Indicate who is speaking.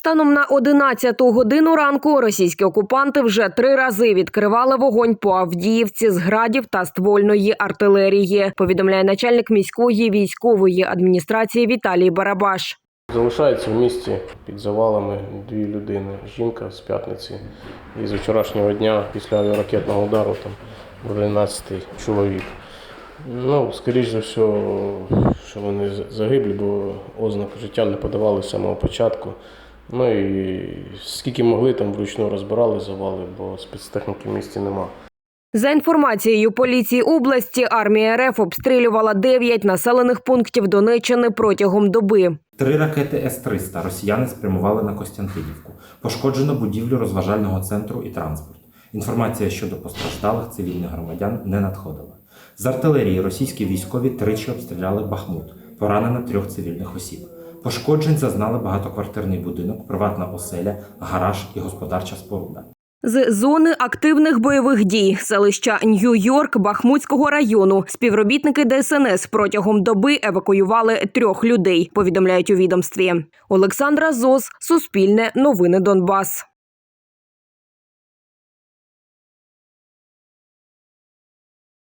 Speaker 1: Станом на 11 годину ранку російські окупанти вже три рази відкривали вогонь по Авдіївці з градів та ствольної артилерії. Повідомляє начальник міської військової адміністрації Віталій Барабаш.
Speaker 2: Залишається в місті під завалами дві людини. Жінка з п'ятниці. І з вчорашнього дня після авіаракетного удару там вже 11 чоловік. Ну, скоріш за все, що вони загиблі, бо ознак життя не подавали з самого початку. Ну і скільки могли там вручну розбирали завали, бо спецтехніки в місті нема.
Speaker 1: За інформацією поліції області, армія РФ обстрілювала 9 населених пунктів Донеччини протягом доби.
Speaker 3: Три ракети С-300 росіяни спрямували на Костянтинівку. Пошкоджено будівлю розважального центру і транспорт. Інформація щодо постраждалих цивільних громадян не надходила. З артилерії російські військові тричі обстріляли Бахмут, поранено трьох цивільних осіб. Пошкоджень зазнали багатоквартирний будинок, приватна оселя, гараж і господарча споруда.
Speaker 1: З зони активних бойових дій селища Нью-Йорк Бахмутського району співробітники ДСНС протягом доби евакуювали трьох людей. Повідомляють у відомстві. Олександра Зос, Суспільне, Новини Донбас.